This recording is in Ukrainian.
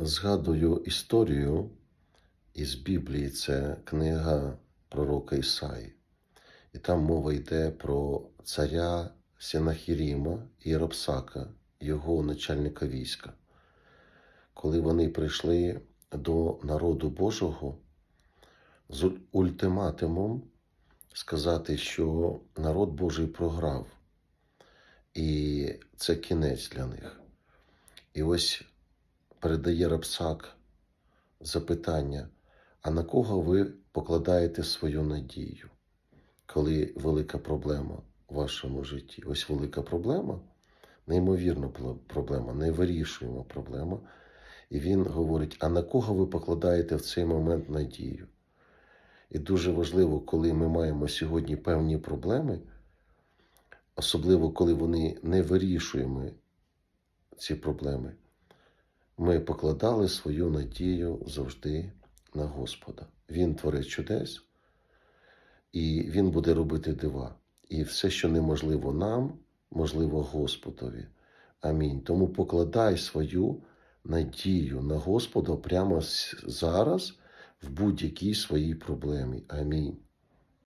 згадую історію із Біблії, це книга пророка Ісаї. І там мова йде про царя Сенахіріма і Ропсака, його начальника війська. Коли вони прийшли до народу Божого з ультиматумом сказати, що народ Божий програв, і це кінець для них. І ось передає Рапсак запитання: а на кого ви покладаєте свою надію, коли велика проблема в вашому житті? Ось велика проблема, неймовірна проблема, невирішуєма проблема. І він говорить: а на кого ви покладаєте в цей момент надію? І дуже важливо, коли ми маємо сьогодні певні проблеми, особливо коли вони не вирішуємо ці проблеми, ми покладали свою надію завжди на Господа. Він творить чудес, і Він буде робити дива. І все, що неможливо нам, можливо Господові. Амінь. Тому покладай свою надію на Господа прямо зараз в будь-якій своїй проблемі. Амінь.